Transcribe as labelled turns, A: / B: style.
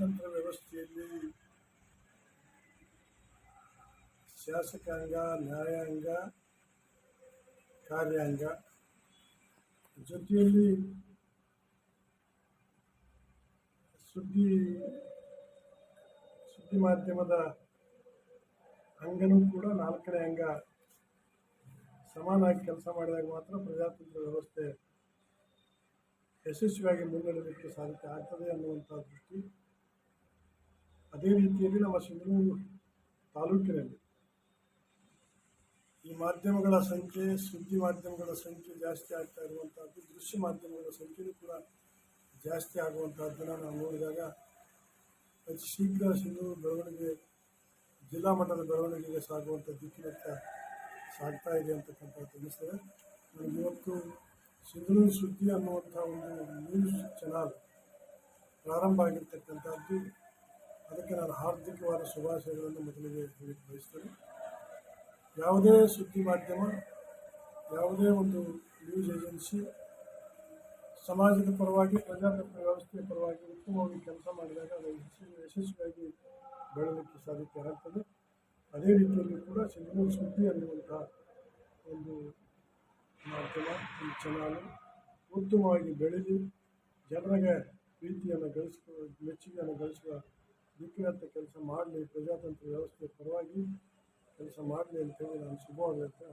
A: ಪ್ರಜಾತಂತ್ರ ವ್ಯವಸ್ಥೆಯಲ್ಲಿ ಶಾಸಕಾಂಗ, ನ್ಯಾಯಾಂಗ, ಕಾರ್ಯಾಂಗ ಜೊತೆಯಲ್ಲಿ ಸುದ್ದಿ ಸುದ್ದಿ ಮಾಧ್ಯಮದ ಅಂಗನೂ ಕೂಡ ನಾಲ್ಕನೇ ಅಂಗ ಸಮಾನವಾಗಿ ಕೆಲಸ ಮಾಡಿದಾಗ ಮಾತ್ರ ಪ್ರಜಾತಂತ್ರ ವ್ಯವಸ್ಥೆ ಯಶಸ್ವಿಯಾಗಿ ಮುನ್ನಡೆಯಲಿಕ್ಕೆ ಸಾಧ್ಯತೆ ಆಗ್ತದೆ ಅನ್ನುವಂಥ ದೃಷ್ಟಿ ಅದೇ ರೀತಿಯಲ್ಲಿ ನಮ್ಮ ಸಿಂಧನೂರು ತಾಲೂಕಿನಲ್ಲಿ ಈ ಮಾಧ್ಯಮಗಳ ಸಂಖ್ಯೆ, ಸುದ್ದಿ ಮಾಧ್ಯಮಗಳ ಸಂಖ್ಯೆ ಜಾಸ್ತಿ ಆಗ್ತಾ ಇರುವಂಥದ್ದು ದೃಶ್ಯ ಮಾಧ್ಯಮಗಳ ಸಂಖ್ಯೆಯೂ ಕೂಡ ಜಾಸ್ತಿ ಆಗುವಂಥದ್ದನ್ನು ನಾವು ನೋಡಿದಾಗ ಅತಿ ಶೀಘ್ರ ಸಿಂಧೂರು ಬೆಳವಣಿಗೆ, ಜಿಲ್ಲಾ ಮಟ್ಟದ ಬೆಳವಣಿಗೆಗೆ ಸಾಗುವಂಥ ದಿಕ್ಕಿನತ್ತ ಸಾಗ್ತಾ ಇದೆ ಅಂತಕ್ಕಂಥದ್ದು ತಿಳಿಸ್ತದೆ ನನಗೆ ಇವತ್ತು ಸಿಂಧೂರು ಸುದ್ದಿ ಅನ್ನುವಂಥ ಒಂದು ನ್ಯೂಸ್ ಚಾನಲ್ ಪ್ರಾರಂಭ ಆಗಿರ್ತಕ್ಕಂಥದ್ದು ಅದಕ್ಕೆ ನಾನು ಹಾರ್ದಿಕವಾದ ಶುಭಾಶಯಗಳನ್ನು ಮೊದಲಿಗೆ ಹೇಳಕ್ಕೆ ಬಯಸ್ತೇನೆ ಯಾವುದೇ ಸುದ್ದಿ ಮಾಧ್ಯಮ, ಯಾವುದೇ ಒಂದು ನ್ಯೂಸ್ ಏಜೆನ್ಸಿ ಸಮಾಜದ ಪರವಾಗಿ ಪ್ರಜಾತಂತ್ರ ವ್ಯವಸ್ಥೆಯ ಪರವಾಗಿ ಉತ್ತಮವಾಗಿ ಕೆಲಸ ಮಾಡಿದಾಗ ಅದು ಯಶಸ್ವಿ- ಯಶಸ್ವಿಯಾಗಿ ಬೆಳಲಿಕ್ಕೆ ಸಾಧ್ಯತೆ ಆಗ್ತದೆ. ಅದೇ ರೀತಿಯಲ್ಲಿ ಕೂಡ ಸಿಂಧನೂರು ಸುದ್ದಿ ಅನ್ನುವಂಥ ಒಂದು ಮಾಧ್ಯಮ ಒಂದು ಚಾನಲ್ ಉತ್ತಮವಾಗಿ ಬೆಳೆದು ಜನರಿಗೆ ಪ್ರೀತಿಯನ್ನು ಗಳಿಸುವ, ಮೆಚ್ಚುಗೆಯನ್ನು ಗಳಿಸುವ ದಿಕ್ಕಿನತ್ತ ಕೆಲಸ ಮಾಡಲಿ ಪ್ರಜಾತಂತ್ರ ವ್ಯವಸ್ಥೆ ಪರವಾಗಿ ಕೆಲಸ ಮಾಡಲಿ ಅಂತೇಳಿ ನಾನು ಶುಭವಾಗುತ್ತೆ